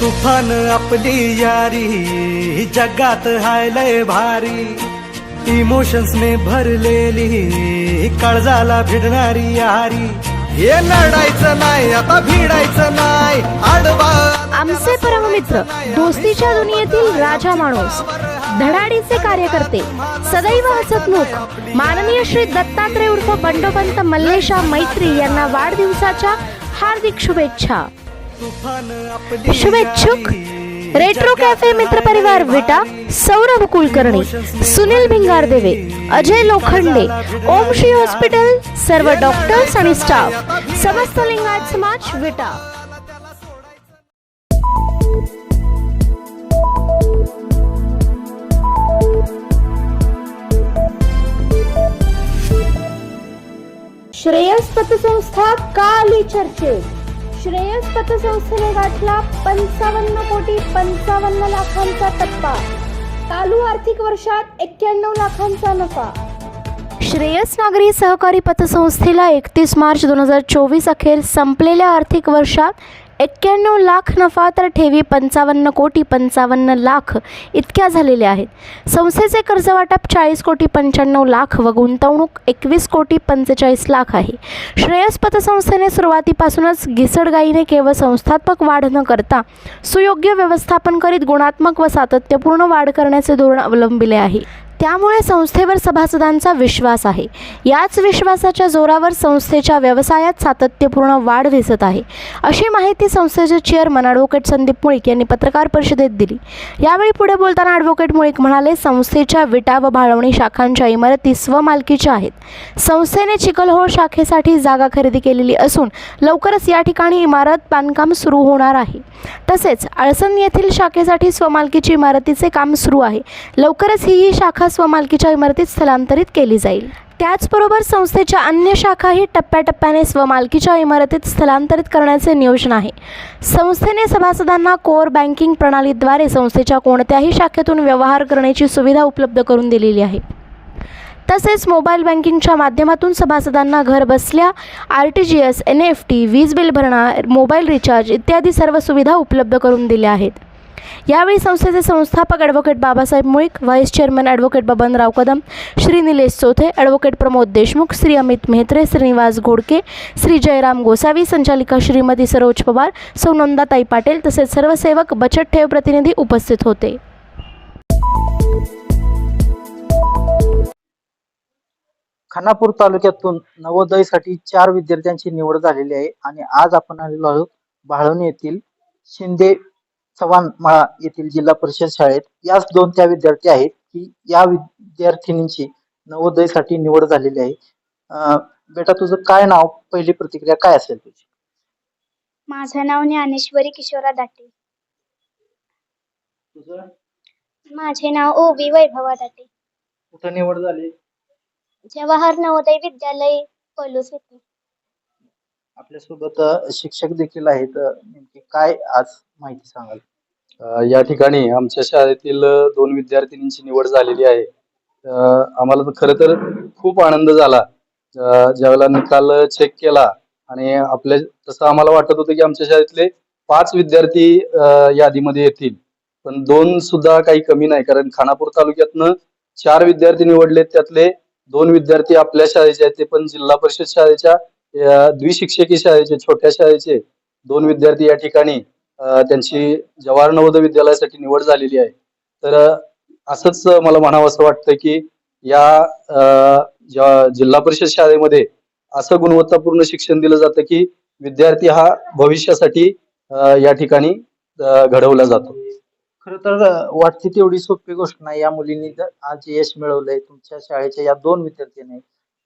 तुफान आपली यारी जगात हाय लय भारी. इमोशन्स ने भरलेली काळजाला भिडणारी यारी. हे लढायचं नाही आता भिडायचं नाही आडवा आमचे परममित्र दोस्तीच्या दुनियेतील राजा माणूस धडाडीचे कार्यकर्ते सदैव हसतमुख माननीय श्री दत्तात्रय उर्फ बंडोपंत मल्लेशा मैत्री यांना वाढदिवसाच्या हार्दिक शुभेच्छा. शुभेच्छुक. रेट्रो कॅफे मित्र परिवार विटा सौरभ कुलकर्णी सुनील भिंगारदेवे अजय लोखंडे ओम श्री हॉस्पिटल सर्व डॉक्टर्स आणि स्टाफ समस्त लिंगायत समाज विटा. श्रेयस पतसंस्था का आली चर्चेत. श्रेयस पतसंस्थेने गाठला पंचावन्न कोटी पंचावन्न लाखांचा टप्पा. चालू आर्थिक वर्षात एक्क्याण्णव लाखांचा नफा. श्रेयस नागरी सहकारी पतसंस्थेला एकतीस मार्च दोन हजार चोवीस अखेर संपलेल्या आर्थिक वर्षात एक्क्याण्णव लाख नफा तर ठेवी पंचावन्न कोटी पंचावन्न लाख इतक्या झालेल्या आहेत. संस्थेचे कर्जवाटप चाळीस कोटी पंच्याण्णव लाख व गुंतवणूक एकवीस कोटी पंचेचाळीस लाख आहे. श्रेयस पतसंस्थेने सुरुवातीपासूनच घिसडगाईने केवळ संस्थात्मक वाढ न करता सुयोग्य व्यवस्थापन करीत गुणात्मक व सातत्यपूर्ण वाढ करण्याचे धोरण अवलंबिले आहे. त्यामुळे संस्थेवर सभासदांचा विश्वास आहे. याच विश्वासाच्या जोरावर संस्थेच्या व्यवसायात सातत्यपूर्ण वाढ दिसत आहे. अशी माहिती संस्थेचे चेअरमन ॲडव्होकेट संदीप मुळीक यांनी पत्रकार परिषदेत दिली. यावेळी पुढे बोलताना ॲडव्होकेट मुळीक म्हणाले संस्थेच्या विटा व भाळवणी शाखांच्या इमारती स्वमालकीच्या आहेत. संस्थेने चिखलहोळ शाखेसाठी जागा खरेदी केलेली असून लवकरच या ठिकाणी इमारत बांधकाम सुरू होणार आहे. तसेच आळसण येथील शाखेसाठी स्वमालकीची इमारतीचे काम सुरू आहे. लवकरच ही ही शाखा स्वमालकीच्या इमारतीत स्थलांतरित केली जाईल. त्याचबरोबर संस्थेच्या अन्य शाखाही टप्प्याटप्प्याने स्वमालकीच्या इमारतीत स्थलांतरित करण्याचे नियोजन आहे. संस्थेने सभासदांना कोर बँकिंग प्रणालीद्वारे संस्थेच्या कोणत्याही शाखेतून व्यवहार करण्याची सुविधा उपलब्ध करून दिलेली आहे. तसेच मोबाईल बँकिंगच्या माध्यमातून सभासदांना घर बसल्या R T G S N E F T bill भरणा मोबाईल रिचार्ज इत्यादी सर्व सुविधा उपलब्ध करून दिल्या आहेत. यावेळी संस्थेचे संस्थापक advocate Babasaheb Mulik vice chairman advocate Babanrao Kadam Shri Nilesh Chothe advocate Pramod Deshmukh Shri Amit Mehatre Shrinivas Ghodke Shri Jayram Gosavi संचालिका श्रीमती सरोज पवार सौ नंदाताई पाटील तसेच सर्व सेवक बचत ठेव प्रतिनिधी उपस्थित होते. खानापूर तालुक्यातून नवोदयसाठी चार विद्यार्थ्यांची निवड झालेली आहे आणि आज आपण आलेलो आहोत बाळवणी येथील शिंदे चव्हाण माळा येथील जिल्हा परिषद शाळेत याच दोन त्या विद्यार्थी आहेत की या विद्यार्थिनींची नवोदयसाठी निवड झालेली आहे. बेटा तुझं काय नाव? पहिली प्रतिक्रिया काय असेल तुझी? माझं नाव ज्ञानेश्वरी किशोरा दाटे. तुझं? माझे नाव ओबी वैभवा दाटे. कुठं निवड झाली? जवाहर नवोदय विद्यालय पलूस येथे. आपल्यासोबत शिक्षक देखील आहेत. नेमके काय आज माहिती सांगाल? अ, या ठिकाणी आमच्या शाळेतील अ, दोन विद्यार्थिनींची निवड झालेली आहे. अ, आम्हाला तर खरं तर खूप आनंद झाला. अ, ज्यावेळेला निकाल चेक केला आणि आपल्या तसं आम्हाला वाटत होतं की आमच्या शाळेतले पाच विद्यार्थी अ, यादीमध्ये येतील. पण दोन सुद्धा काही कमी नाही. कारण खानापूर तालुक्यातनं चार विद्यार्थी निवडले त्यातले दोन विद्यार्थी आपल्या शाळेचे आहेत. ते पण जिल्हा परिषद शाळेच्या या द्विशिक्षकी शाळेचे छोट्या शाळेचे दोन विद्यार्थी या ठिकाणी त्यांची जवाहर नवोदय विद्यालयासाठी निवड झालेली आहे. तर असंच मला म्हणावं असं वाटतं की या जिल्हा परिषद शाळेमध्ये असं गुणवत्तापूर्ण शिक्षण दिलं जातं की विद्यार्थी हा भविष्यासाठी या ठिकाणी घडवला जातो. खर तर वाटते तेवढी सोपी गोष्ट नाही. या मुलींनी आज यश मिळवलंय. तुमच्या शाळेच्या या दोन विद्यार्थ्यांनी.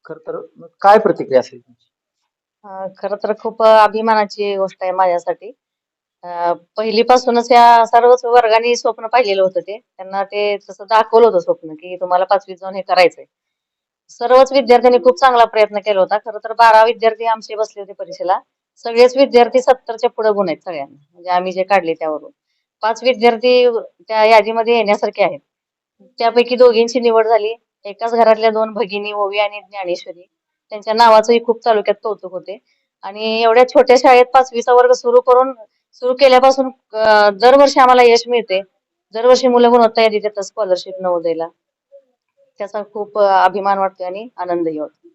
खर तर काय प्रतिक्रिया असेल तुमची? खर तर खूप अभिमानाची गोष्ट आहे माझ्यासाठी. अं, पहिलीपासूनच या सर्वच वर्गाने स्वप्न पाहिलेलं होतं ते. त्यांना ते तसं दाखवलं होतं स्वप्न की तुम्हाला पाचवीत जाऊन हे करायचंय. सर्वच विद्यार्थ्यांनी खूप चांगला प्रयत्न केला होता. खरं तर बारा विद्यार्थी आमचे बसले होते परीक्षेला. सगळेच विद्यार्थी सत्तरच्या पुढे गुण आहेत सगळ्यांना. म्हणजे आम्ही जे काढले त्यावरून. पाच विद्यार्थी त्या यादीमध्ये येण्यासारखे आहेत. त्यापैकी दोघींची निवड झाली. एकाच घरातल्या दोन भगिनी ओवी आणि ज्ञानेश्वरी. त्यांच्या नावाचंही खूप तालुक्यात कौतुक होते. आणि एवढ्या छोट्या शाळेत पाचवीचा वर्ग सुरू करून सुरू केल्यापासून दरवर्षी आम्हाला यश मिळते. दरवर्षी मुलं गुणवत्ता यादी देतात स्कॉलरशिप नवोदयला त्याचा खूप अभिमान वाटतोय आणि आनंदही होतो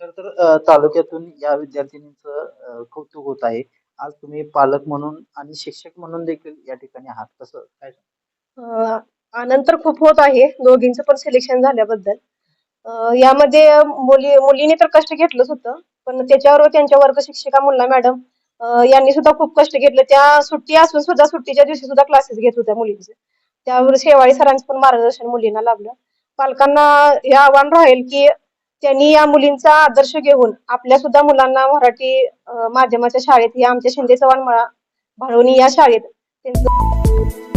तर अ, तालुक्यातून या विद्यार्थिनींचं कौतुक होत आहे. आज तुम्ही पालक म्हणून आणि शिक्षक म्हणून देखील या ठिकाणी आहात. कसं काय? आनंद तर खूप होत आहे. दोघींचं पण सिलेक्शन झाल्याबद्दल. यामध्ये मुली मुलीने तर कष्ट घेतलंच होतं पण त्याच्यावर त्यांच्या वर्ग शिक्षिका मुन्ना मॅडम यांनी सुद्धा खूप कष्ट घेतले. त्या सुट्टी असून सुद्धा सुट्टीच्या दिवशी सुद्धा क्लासेस घेत होत्या मुलींचे. त्यावर शेवाळी सरांचं पण मार्गदर्शन मुलींना लाभलं. पालकांना हे आव्हान राहील की त्यांनी या मुलींचा आदर्श घेऊन आपल्या सुद्धा मुलांना मराठी माध्यमाच्या शाळेत या आमच्या शिंदे चव्हाण मळा भाळवणी या शाळेत त्यांचं